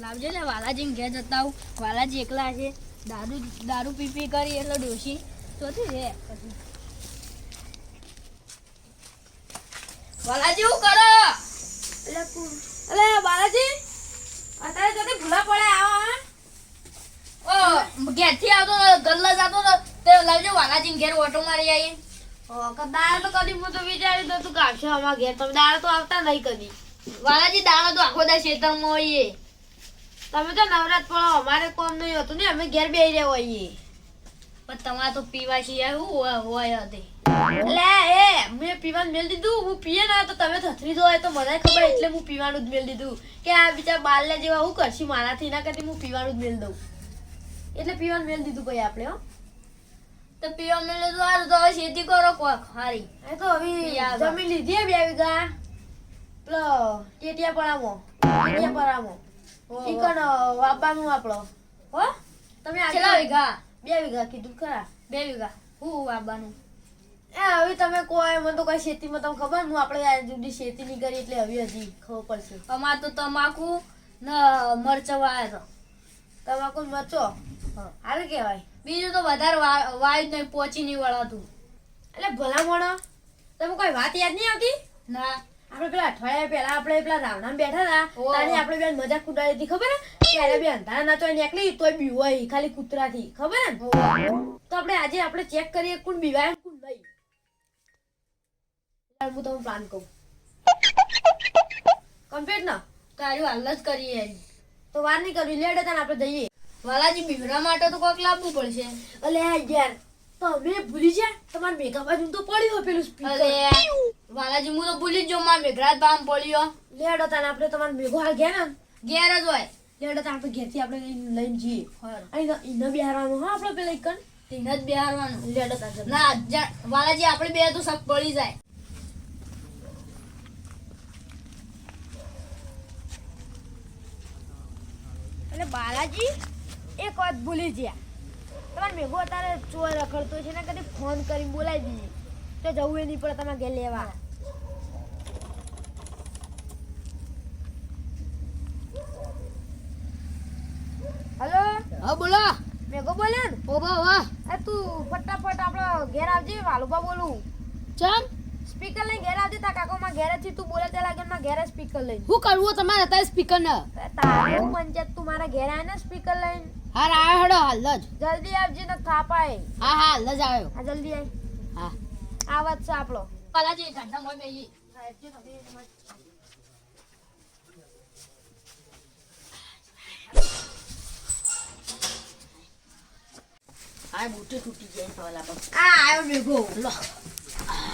લાવજે ને વાલાજી ઘેર જતા આવું. વાલાજી એકલા છે. દારૂ દારૂ પી પી કરી એટલે ડોશી. ચોથી રે. પછી વાલાજી હું કરો? એટલે બાલાજી અત્યારે તો ભૂલા પડે આવો ઓ ઘેરથી આવતો ગલ્લા જતો તે લાવજો વાલાજી ઘેર ઓટો મારી આવીએ. દાળ તો કદી હું તો વિચારી તો તું કાઢશો અમારા ઘેર. તમે દાળ તો આવતા નહીં કદી. વાલાજી દાળ તો આખો દા ખેતરમાં હોઈએ તમે તો નવરાત પડો અમારે કોમ નહીં હતું ને અમે ઘેર બેહી રહ્યા હોઈએ પણ તમારે તો પીવા છીએ શું હોય- હોય હતી લે એ મેં પીવાનું મેલ દીધું હું પીએ ના તો તમે થથરી હોય તો મને ખબર એટલે હું પીવાનું જ મેલ દીધું. કે આ બીજા બાલને જેવા હું કરશી મારાથી ના કરતી હું પીવાનું જ મેલ દઉં. એટલે પીવાનું મેલ દીધું ભાઈ આપણે હો. તો પીવા મેલ દીધું સારું તો હવે ખેતી કરો કોક હારી. એ તો હવે. જમીન લીધી હે બે વીઘા. પેલો ટેટિયા પડામો ટેટિયા પડામો કણ વાપવાનું આપણો? હો? તમે કેટલા વીઘા? બે વીઘા કીધું ખરા? બે વીઘા. હું આવવાનું એ હવે તમે કોઈ મને તો કઈ ખેતીમાં તમને ખબર? હું આપણે આ જુદી ખેતી નહીં કરી એટલે હવે હજી ખબર પડશે. અમાર તો તમાકુ ન મરચાં વાયા તો. તમાકુ મરચો? હારે કહેવાય. બીજું તો વધારે વાયુ નહીં પહોંચી નહીં વળાતું. એટલે ભલામણો તમે કોઈ વાત યાદ નહીં આવતી? ના. આપણે પેલા અઠવાડિયા પહેલા આપણે પેલા રાવણામાં બેઠા હતા. તારી આપણે બેન મજાક કુદાડી હતી ખબર ત્યારે બે અંધારા ના તો નીકળી તોય બીવાય ખાલી કૂતરાથી ખબર ને? તો આપણે આજે આપણે ચેક કરીએ કોણ બીવાય કોણ નહીં. હું તમને પ્લાન કહું. કમ્પ્લીટ ના? તારું હાલ જ કરીએ. તો વાર નહીં કરવી લેટ હતા ને આપણે જઈએ. વાલાજી બીવરા માટે તો કોઈક લાવવું પડશે. અલે યાર તમે ભૂલી જા તમારે મેકઅપ બાજુ તો પડ્યું પેલું સ્પીકર વાલાજી હું તો ભૂલી જ જો માર મેઘરાજ બામ પડ્યો. લેડો તાને આપણે તમારે મેઘો હાલ ગયા ને ઘેર જ હોય. લેડો તાને આપણે ઘેરથી આપણે લઈને જઈએ. અહીં ઇન બિહારવાનું હા આપણે પેલા એક ઇન જ બેહારવાનું. લેડો તાને ના વાલાજી આપણે બે તો સક પડી જાય. અને બાલાજી એક વાત ભૂલી ગયા તમારે મેઘો અત્યારે ચોર રખડતો છે ને કદી ફોન કરીને બોલાવી દીધી તો જવું એ નહીં પડે તમારે ઘેર લેવા હલો હા બોલો મેઘો બોલ્યો ને ઓબા વાહ એ તું ફટાફટ આપણો ઘેર આવજે વાલુબા બોલું. ચમ? સ્પીકર લઈને ઘેર આવજે તા કાકો માં ઘેર છે તું બોલે તે લાગે માં ઘેર સ્પીકર લઈને. શું કરવું તમારે અત્યારે સ્પીકર ને? તારે પંચાયત તું મારા ઘેર આવે ને સ્પીકર લઈને. હા આવ્યો હડો હાલ જ જલ્દી આવજે ને થાપાય. હા હા હાલ જ આવ્યો હા જલ્દી આય. હા. આ વાત છે આપણો. વાલાજી ઠંડા મોય બેહી આ બૂટે તૂટી જાય સવાલા પર આ આવ્યો મેઘો. લો.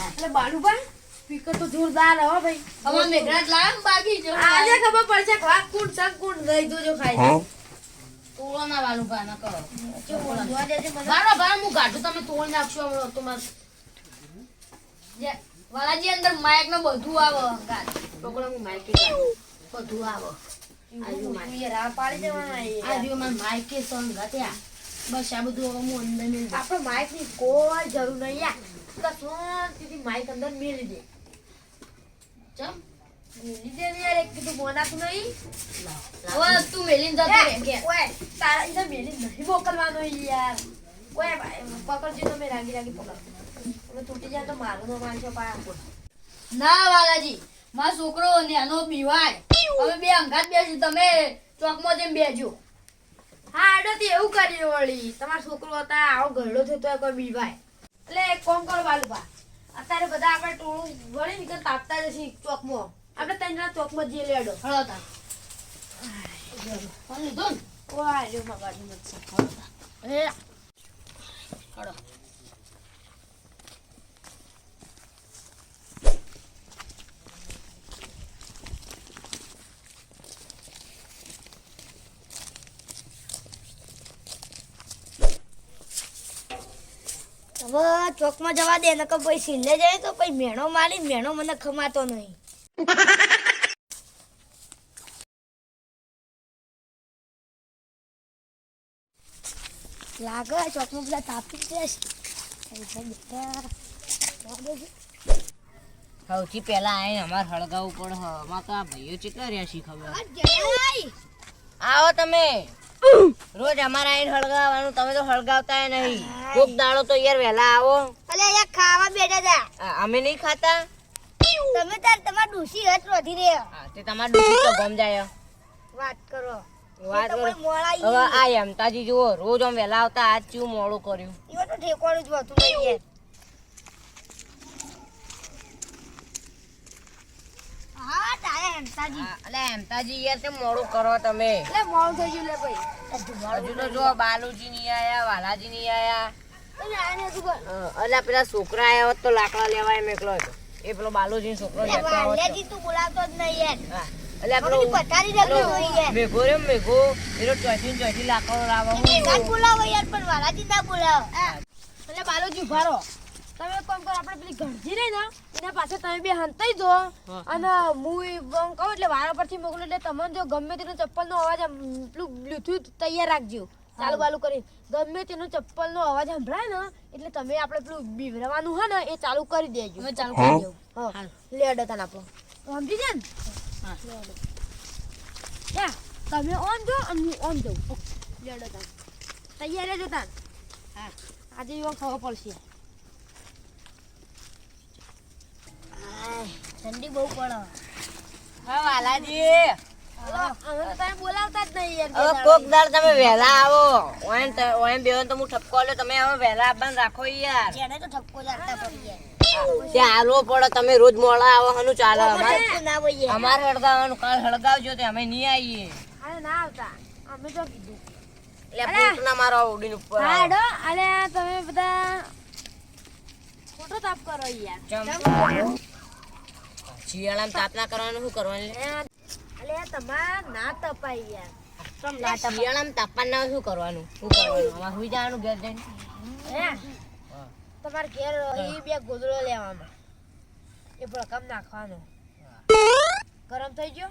એટલે બાલુભાઈ સ્પીકર તો જોરદાર હો ભાઈ. હવે મેઘરાજ ને બાકી જો. આજે ખબર પડશે કે આ કોણ સંગ કુણ ગઈ જોજો ખાઈ તોળો ના ના કરો. જો જોવા દેજે મને. બારો બારો હું ગાઢું તમે તોડી નાખશો હમણાં તો વાલાજી અંદર માઇક ને બધું આવે. ગાઢ છોકરા હું માઈકે બધું આવે. તું યાર આ પાડી દેવાના આ યાર. રહ્યો માર માઇકે સોંગ ગાત્યા બસ આ બધું હવે હું અંદર મેં આપણે માઈકની કોઈ જરૂર નહીં યાર. શાંતિથી માઈક અંદર મેલી દે. ચમ. મેલી દે યાર એક કીધું બોલાતું નહીં. હવે તું મેલીને જતો રે કે. ઓય, તારા ઈને મેલી નહીં મોકલવાનો યાર. ઓય, ભાઈ, તો મે રાગી રાગી પકડ હવે તૂટી જાય તો મારું નો મારશો પાયા ના વાલાજી મારો છોકરો નેનો બીવાય હવે બે અંગાત બેસી તમે ચોકમાં જઈને બેજો હા આડોથી એવું કર્યું વળી. તમારો છોકરો હતા આવો ગરડો થતો તો કોઈ બીવાય. એટલે એક કોમ કરો બાલુભા. અત્યારે બધા આપણે ટોળું વળી નીકળ તાપતા જશે ચોકમાં. આપણે ત્રણ જણા ચોકમાં જઈએ લેડો હળો તા લીધો ને? વાહ રહ્યો માં ગાડી મત હળો. હવે ચોકમાં જવા દે નકર પછી સિલ્લે જાય તો પછી મેણો મારી મેણો મને ખમાતો નહીં. લાગે ચોકમાં બધા તાપી જશે. સૌથી પહેલા આઈને અમારે હળગાવું પડે. અમાર તો આ ભાઈઓ ચેટલા રહ્યા શી ખબર? આવો તમે. રોજ અમારા આઈને હળગાવવાનું તમે તો હળગાવતા નહીં. કોક દાડો તો યાર વહેલા આવો. અલે યાર ખાવા બેઠા હતા. અમે નહીં ખાતા? તમે તાર તમાર ડૂસી હત રોધી રે તે તમાર ડૂસી તો ગમ જાય. વાત કરો. વાત તો કરો. હવે આ હેમતાજી જુઓ રોજ આમ વહેલા આવતા આજ ચું મોડું કર્યું. એ તો ઠેકોડું જ હતું નહીં યાર. હા તારે હેમતાજી અલે હેમતાજી યાર કેમ મોડું કરો તમે? એટલે મોડું થઈ ગયું લે ભાઈ. હજુ તો જો બાલુજી નહીં આયા વાલાજી નહીં આયા. તમે આને શું કર અ, અલા પેલા છોકરા આયા હોત તો લાકડા લેવા એમ એકલો હતો. એ પેલો બાલુજી છોકરો એટલે લેતો આવત તો. વાલિયાજી તું બોલાવતો જ નહીં યાર. હા. અલા પથારી જતો હોય યાર. મેઘો રે મેઘો એનો ચોથી ચોથી લાકડો લાવવા હું મેઘા બોલાવો યાર પણ વાલાજી ના બોલાવો. એટલે બાલુજી ઊભા તમે કોમ કરો આપણે પેલી ગણજી રહી ને? એના પાછળ તમે બે હંતાઈ દો અને હું કહું એટલે વારા પરથી મોકલું એટલે તમને જો ગમે તેનો ચપ્પલનો અવાજ આમ પેલું બ્લૂટૂથ તૈયાર રાખજો. ચાલુ બાલુ કરી. ગમે તેનો ચપ્પલનો અવાજ સંભળાય ને એટલે તમે આપણે પેલું બીવરવાનું હોય ને એ ચાલુ કરી દેજો. અમે ચાલુ કરી દઉં હા. લેડો તને આપણો સમજી જાય ને? હા. યા, તમે ઓન જો અને હું ઓન જઉં. લેડો તાન તૈયાર રહેજો તાન હા. આજે એવો ખબર પડશે. ઠંડી બહુ પડે. હા વાલાજી. હવે તો તમે બોલાવતા જ નહીં કોક દાડ તમે વહેલા આવો. ઓયન ત- બેવન તો હું ઠપકો લે તમે હવે વહેલા આવવાનું રાખો યાર. જેને તો ઠપકો લાગતા પડી યાર ત્યાં પડે તમે રોજ મોડા આવો હનું ચાલે. અમારે અમારે તો ના હોય યાર. અમારે હળગાવવાનું કાલ હળગાવજો તે અમે નહીં આવીએ. અરે ના આવતા. અમે તો કીધું. એટલે ભૂત મારો ઉડીને ઉપર હાડો અરે તમે બધા ખોટો તાપ કરો યાર. ચમ. શિયાળામાં તાપ ના કરવાનું શું કરવાનું? અલે તમાર ના તપાય યાર. શિયાળામાં તાપવાનું ના શું કરવાનું? શું કરવાનું? સુઈ જવાનું ઘેર જઈને? હે? તમારે ઘેર એ બે ગોદડો લેવાનો એ ભડકામ નાખવાનો. ગરમ થઈ ગયો?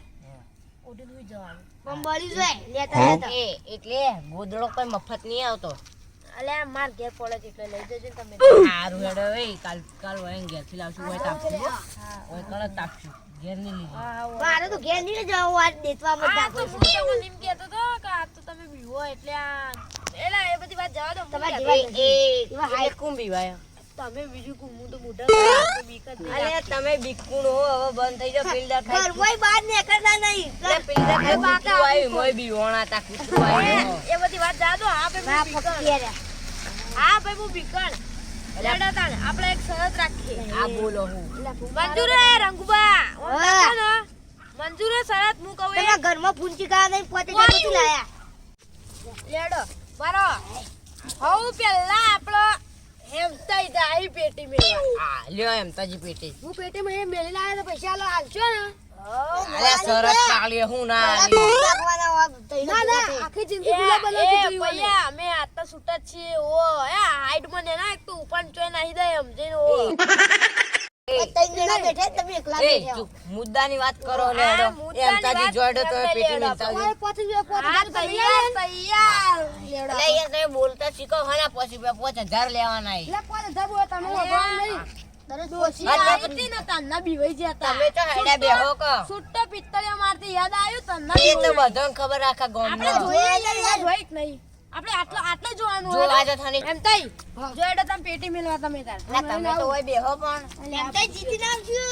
ઉઠીને સુઈ જવાનું. પણ બળી જાય. લેતા લેતા. એટલે ગોદડો કોઈ મફત નહીં આવતો. અલે આ માર ઘેર પડે એટલે લઈ જજો ને તમે. સારું હેડો એ કાલ કાલ હોય ઘેરથી લાવશું હોય તાપશું હોય તાપશું ઘેર લીધું મારે તો ઘેર જવું આજ આ તો હું કે આ તો તમે બીવો એટલે આ એલા એ બધી વાત જવા દો હું તમારા એ એ હાઈ- કું બીવાય? તમે બીજું કું હું તો મોઢા પર તો બીક જ નહીં અલે તમે બીકુણ હો હવે બંધ થઈ જાવ પીલદાર ખાઈ ઘરમાંય બહાર નીકળતા નહીં. એટલે ખાઈ બાકા આવ્યું મોય બીવોણા તા કુતરો આવ્યું એ બધી વાત જવા દો હા ભાઈ હું બીકણ હા ભાઈ હું બીકણ લેડા તાણ આપણે એક શરત રાખીએ. આ બોલો હું. મંજૂર હે. રંગુબા મંજૂર શરત હું કહું એ તમારા ઘરમાં ફૂંચી ખાવા નહીં પોતે જગતથી લાયા? લેડો મારો હવ પેલા આપણો હેમતાઈ જાય પેટી મેળવા. આ લ્યો એમ તાજી પેટી. હું પેટી માં મેળી લાવ્યા તો પૈસા લો હાલશો ને? અરે સરસ પાળીએ હું ના ના ના આખી જિંદગી ગુલાબ બનાવતી જોઈ ભૈયા અમે. આટલા છૂટા છીએ ઓ એ હાઈટ મને ના એક તો ઉપર ચોય નાહી દે એમ જઈને ઓ મુદ્દાની વાત કરો. મુદ્દાની એમ તાજી જોડે તો પેટી મિલતા તૈયાર બોલતા શીખો હના પછી બે પાંચ હજાર લેવાના એટલે તમે નહીં. ને ખબર આપણે આટલો આટલે જોવાનું જો આજે થાની. એમ તઈ. જો એટલે તમે પેટી મેલવા તમે તાર. ના તમે તો હોય બેહો પણ. એમ તઈ જીતી નાખજો.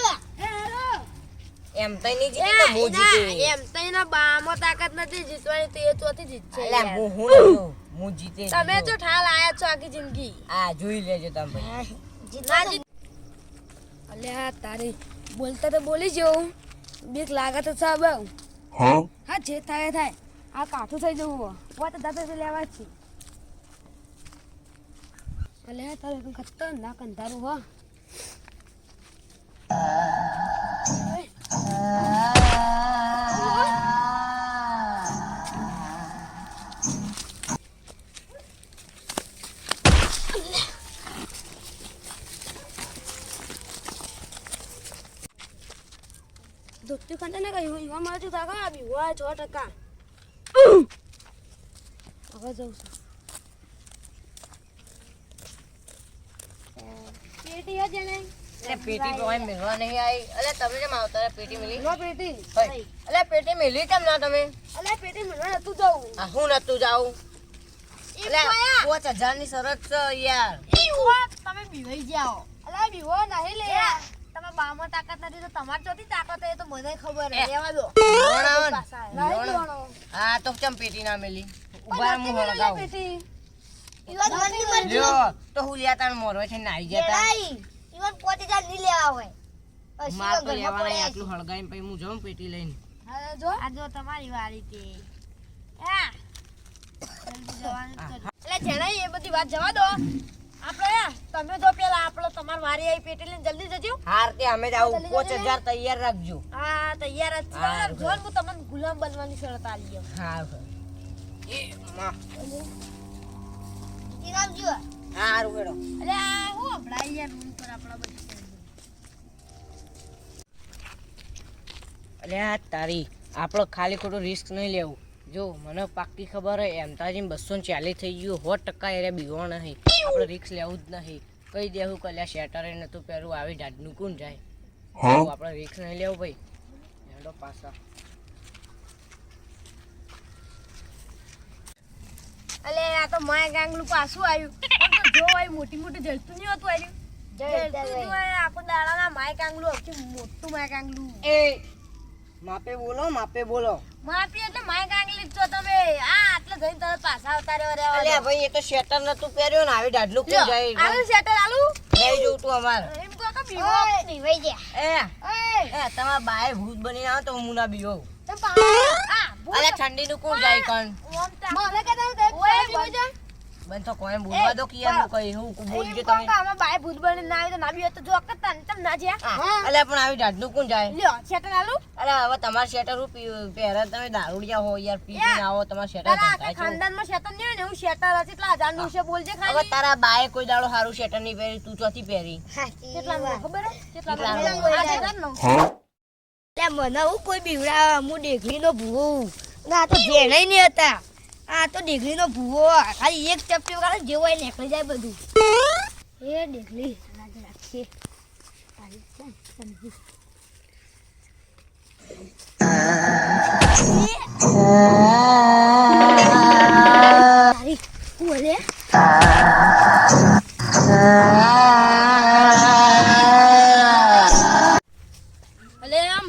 એમ તઈ ની જીતી તો હું જીતી એમ તઈ ના બામાં તાકાત નથી જીતવાની તે ચોથી જીતશે અલા, હું હું હું જીતે તમે. તો ઠાલ આયા છો આખી જિંદગી. આ જોઈ લેજો તમે. ભાઈ. જીતવા જીત આ તારી બોલતા તો બોલી જવું બીક લાગે તો સાહેબ હા? જે થાય થાય. આ કાઠું થઈ જવું વાત દાદા તો લેવા છે અલ્યા તારે ખતરનાક અંધારું હો. ધોતી ખાતે ને કહ્યું એમાં મારે જો તાકા આવી હોય છ ટકા. હવે જાઉં છું. પેટી હે જેને એટલે પેટી કોઈ મિલવા નહીં આવી. અલે તમે કેમ આવતા રે પેટી મિલી. નો પેટી. હોય. અલે પેટી મિલી કેમ ના તમે? અલે પેટી મિલવા નતું જવું આ હું નતું જાઉં? અલે ની શરત છે યાર. તમે બીવાઈ જાઓ. અલા બીવો નહીં લે તમે બામાં તાકાત નથી તો તમારે ચોથી તાકાત એ તો મને ખબર હે. રહેવા દો. નહીં. હા તો પેટી ના મેલી? ઊભા હું નથી લેવાની હળગાવું પેટી ઈવન મનની મરજી લ્યો તો હું લ્યા તાર મોરવે છે નાઈ જતા ઈવન પોતે જાત નહીં લેવા હોય. માર તો લેવાના આટલું હળગાઈને પછી હું જાઉં પેટી લઈને. હા, જો. આ જો તમારી વારી તે. હા. જલ્દી જવાનું જ કરજો. એટલે જેણાઈ એ બધી વાત જવા દો. આપણે તમે જો પેલા આપણો તમારી વારી આવી પેટી લઈને જલ્દી જજો. હાર તે અમે જ આવું જલ્દી હજાર તૈયાર રાખજો. હા તૈયાર જ હા, છે જો હું તમને ગુલામ બનવાની શરત આલી હા એ માં ઇનામ જીવો હારું હેડો અરે આ હું હમણાં યાર રૂમ પર આપણા બધી અલ્યા તારી આપણો ખાલી ખોટું રિસ્ક નહીં લેવું. જો મને પાક્કી ખબર હોય એમ તાજી બસો ને ચાલીસ થઈ ગયું સો ટકા એને બીવો નહીં આપણે રિસ્ક લેવું જ નહીં. કહી દેવું કે અલ્યા શેટરે નતું પહેરું આવી ઢાઢનું કોણ જાય? આપણે રિસ્ક નહીં લેવું ભાઈ. એનો પાછા અલે આ તો માય ગાંગલું પાછું આવ્યું. તો જો ભાઈ મોટી મોટી જલતું નહીં હતું આવ્યું જલતું જો આખો દાડાના માય ગાંગલું સૌથી મોટું માય ગાંગલું એ માપે બોલો માપે બોલો. માપી એટલે માય ગાંગલી છો તમે. આ આટલે જઈને તરત પાછા અવતારે અલ્યા ભાઈ એ તો શેટર નતું પહેર્યું ને આવી કોણ લ્યો, જાય આલુ સેટર આલુ? લઈ તું અમાર. એમ કહો કે બીવો ઓય. નીવાઈ જા એ એ તમારા બાય ભૂત બની આવો તો હું ના બીવો. આ, ભૂત અલ્યા ઠંડીનું કોણ જાય કણ ઓમ તા- ઓય, ભૂત- બન તો કોઈ બોલવા દો કે યાર હું હું બોલજો એમ તમે. કે બાય ભૂત બનીને ના આવી તો ના બી તો જો કે તને તમ ના જ્યાં. હા, પણ આવી ઢાઢનું કોણ જાય? લ્યો સેટર આલુ. અરે હવે તમારા શેટર હું પી- તમે દારૂડિયા હો યાર પી પીને આવો તમારા શેટર તારા છે. નહીં ને શેટર બોલજે હવે તારા બાય કોઈ દાડો સારું શેટર નહીં પહેરી તું ચોથી પહેરી. ખબર? આ મને હું કોઈ બીવડા હું ડીગરીનો ભૂ ના તો જેણાઈ નહીં હતા. આ તો ડીગરીનો ભૂવો. ખાલી એક ચપટી વગાડે જેવો એ નીકળી જાય બધું. એ રાજ રાખીએ.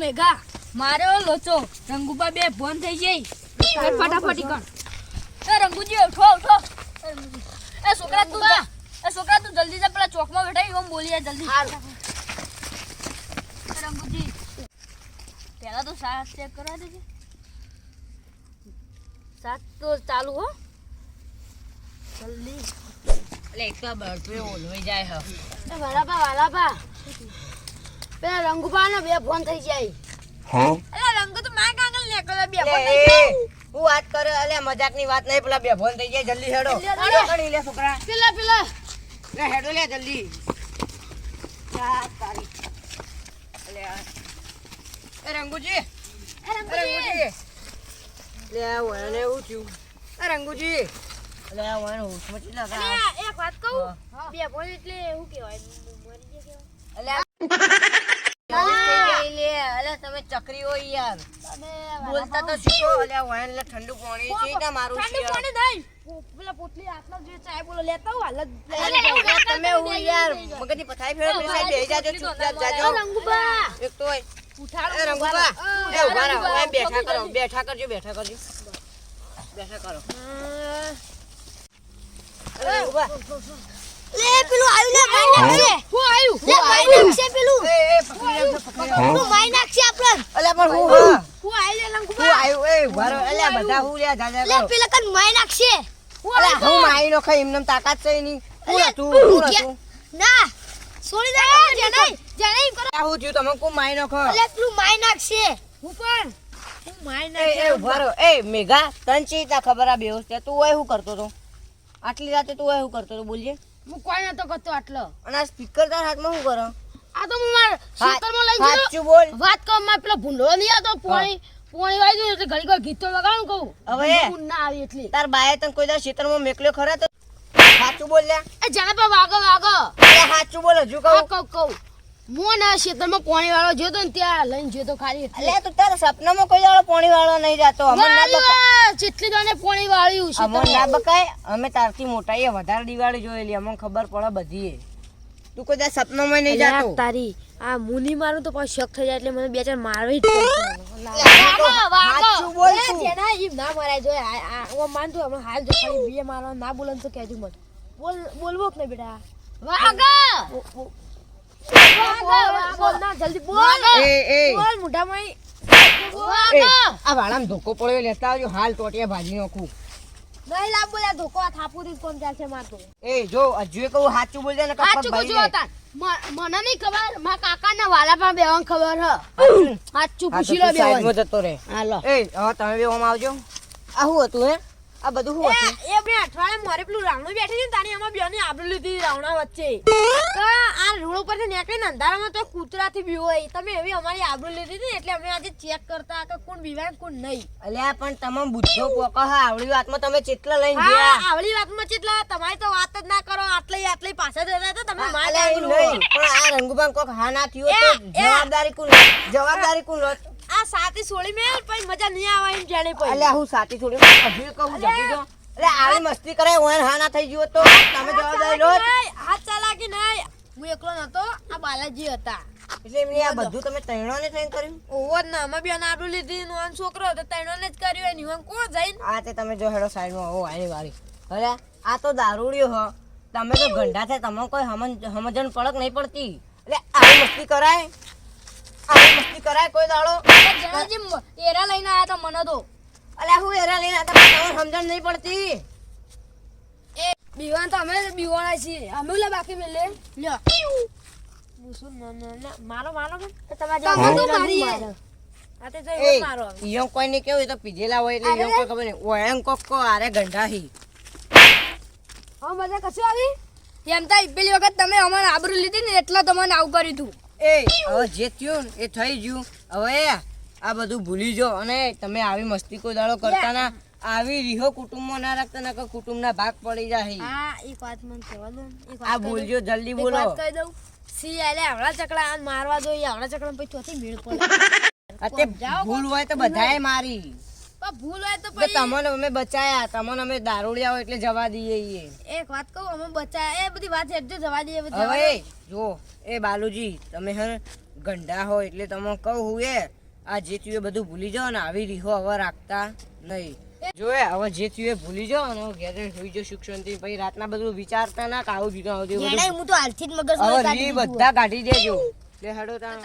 મેઘા, મારો લોચો. રંગુબા બે ફોન થઈ જઈ ફટાફટી એ રંગુજી ઉઠો ઉઠો. એ છોકરા તું એ છોકરા તું જલ્દી જા પેલા ચોકમાં બેઠા એમ બોલી જા જલ્દી. રંગુજી પહેલા તો સાત ચેક કરવા દેજે. સાત તો ચાલુ હો. જલ્દી. એટલે એક તો બળતું ઓલવાઈ જાય હ. વાલાબા વાલાબા પેલા રંગુબા ને બે ફોન થઈ જાય. અલા રંગુ તો માર કાગળ નીકળ્યો બે ફોન થઈ જાય. હું વાત કરે અલ્યા મજાકની વાત નહીં પેલા બે ફોન થઈ જાય જલ્દી હેડો. લે છોકરા. પેલા પેલા. લે હેડો લે જલ્દી. જા તારી અલ્યા એ રંગુજી. રંગુજી. લે થયું. એ રંગુજી. લે હોશમાં ચી એક વાત કહું. બે ફોન એટલે એવું કહેવાય? મરી ગયા અલ્યા તમે ચકરી હોય યાર બોલતા તો શીખો. અલ્યા વયન લે ઠંડુ પાણી છે ના મારું ઠંડુ પાણી નહીં પેલા પોટલી હાથમાં જે ચાય બોલો લેતા હું હાલ જ લઈ અરે, જાઉં. અરે, તમે હું યાર મગજની પથારી ફેરવો પેલી સાઈડ બેહી જાજો ચૂપચાપ જાજો. રંગુબા. એક તો ઉઠાડો રંગુબા. એ ઊભા રહો. એમ બેઠા કરો બેઠા કરજો બેઠા કરજો. બેઠા કરો. રંગુબા. લે પેલું આવ્યું લે માઈ નાખશે હું. આવ્યું લે માઈ નાખશે પેલું. એ એ પકડી રાખજો પેલું નાખશે અલ્યા પણ હું હા હું? આવી લે હું રંગુબા આવ્યું એ ઊભા અલ્યા બધા હું લ્યા જાજા લે પેલા કન માઈ નાખશે. અલ્યા હું માઈ નો ખાઈ એમને તાકાત છે હું તું હું ના છોડી દે કરો. હું તમે નાખશે. હું પણ. હું મારી એ નાખી એ મેઘા તને ચી ખબર આ બેહોશ છે તું ઓય શું કરતો તો આટલી રાતે તું ઓય શું કરતો તો બોલજે. હું કોઈ નતો કરતો આટલો. અને આ સ્પીકર તાર હાથમાં શું કરો? આ તો હું માર ખેતરમાં લઈ ગયો. સાચું બોલ. વાત કહું માં પેલો ભૂંડો નહીં આવતો પોણી પોણી વાઈ ગયું એટલે ઘડી ઘડી ગીતો વગાડું કહું. હવે? ના આવી એટલે. તાર બાએ તને કોઈ દાડો ખેતરમાં મેકલ્યો ખરા તો? સાચું બોલ લે એ જાણે પર વાગો વાગો. એ સાચું બોલ હજુ કહું. કહું કહું. હું ના ખેતરમાં પોણી વાળો જોયો તો ને ત્યાં લઈને જોયો તો ખાલી એટલે. તું તારા સપનામાં કોઈ દાડો પોણી વાળો નહીં જાતો. અમન ના બકાય જેટલી દાને પાણી વાળ્યું અમન ના બકાય. અમે તારથી મોટા એ વધારે દિવાળી જોયેલી. અમને ખબર પડે બધી તું કોઈ સપનામાં નહીં જાતો. તારી આ મુની મારું તો પછી શક થઈ જાય એટલે મને બે ચાર મારવી જ પડશે ધોકો પડ્યો લેતા આવજો. હાલ ટોટિયા ભાજી નાખું. નહીં લાવ બોલ્યા ધોકો જ કોણ ચાલશે મારતો એ જો હજુ એ કહું સાચું બોલજે ને. મને નહીં ખબર મારા કાકાના વાલા પણ બેવાનું ખબર હ. સાચું. પૂછી લો બેવાનું. સાઈડમાં જતો રહે. હાલો. એ હવે તમે બે આવજો. આ શું હતું હે? આ બધું શું હતું? એ બે અઠવાડિયા મારે પેલું રાવણું બેઠી ને તારી આમાં બેની આબરૂ લીધી રાવણા વચ્ચે. આ રોડ ઉપર નીકળીને અંધારામાં તો કૂતરાથી બીવો હોય. તમે એવી અમારી આબરૂ લીધી હતી એટલે અમે આજે ચેક કરતા કે કોણ બીવાય કોણ નહીં. અલ્યા પણ તમે બુદ્ધો પોકો હા. આવડી વાતમાં તમે ચેટલા લઈને ગયા? આવડી વાતમાં ચેટલા? તમારી તો વાત જ ના કરો. આટલી આટલી પાછા જતા તો તમે માલ નહીં પણ આ રંગુબાન કોક હા ના થયો તો જવાબદારી કોણ જવાબદારી કોણ આ સાતી સોળી મેં પછી મજા નહીં આવે એમ જાણે પછી અલ્યા હું સાચી થોડી હજી કહું જપી જો. અરે આવી મસ્તી કરે ઓન હા ના થઈ ગયો તો. તમે જવાબદારી લો હાથ ચાલાકી નહીં? હું એકલો નતો આ બાલાજી હતા. એટલે એમની આ બધું તમે તૈણોને થઈને કર્યું? ઓવો ના અમે બેન આબરૂ લીધી છોકરો હતો તૈણોને જ કર્યું નિવન કોણ જઈને? આ તે તમે જો હેડો સાઈડમાં આવો આની વારી અરે આ તો દારૂડિયો હો. તમે તો ગંડા છે તમને કોઈ સમજ સમજણ પડક નહીં પડતી. એટલે આવી મસ્તી કરાય? મસ્તી કરાય કોઈ દાડો. જણાજી મ- એરા લઈને આયા તા મને તો. અલ્યા હું એરા લઈને આતા તમને સમજણ નહીં પડતી. એ બીવાન તો અમે બીવાના છીએ. અમે લે બાકી મેલે લ્યો. મુસુલ ના ના ના. મારો મારો બેન? તો તમે તો મારી. આ તે તો એ એવો મારો ઈયો કોઈ ને કેવું એ તો પીધેલા હોય એટલે ઈયો કોઈ ખબર નહીં. ઓયંગ કોક કો આરે હી હા મજા કશું આવી? એમ તો પેલી વખત તમે અમારે આબરૂ લીધી ને એટલે તમને આવું કર્યું હતું એ હવે જે થયું એ થઈ ગયું. હવે આ બધું ભૂલી જો અને તમે આવી મસ્તી કોઈ દાડો કરતા ના આવી રીહો કુટુંબમાં ના રાખતા ના કુટુંબના ભાગ પડી જાય. હા એક વાત મને કહેવા દો આ બોલજો જલ્દી બોલો વાત કહી દઉં. સી આલે આવડા ચકડા મારવા જોઈએ આવડા ચકડા પછી ચોથી મેળ પડે. ભૂલ હોય તો બધાએ મારી. ભૂલ હોય તો પછી તમને અમે બચાયા તમને અમે દારૂડિયા હોય એટલે જવા દઈએ એક વાત કહું અમે બચાયા. એ બધી વાત હેડજો જવા દઈએ હવે. જો એ બાલુજી તમે હે ગંડા હો એટલે તમે કહું હું એ આ જે થયું બધું ભૂલી જાઓ ને આવી રીહો હવે રાખતા નહીં. જોયે હવે જે થયું એ ભૂલી જાઓ અને ઘેર સુઈ જાઓ સુખ પછી રાતના બધું વિચારતા ના કે આવું બીજું આવું તેવું બધું. જેણે હું તો હાલથી જ મગજ હવે બધા કાઢી દેજો. લે હેડો તમે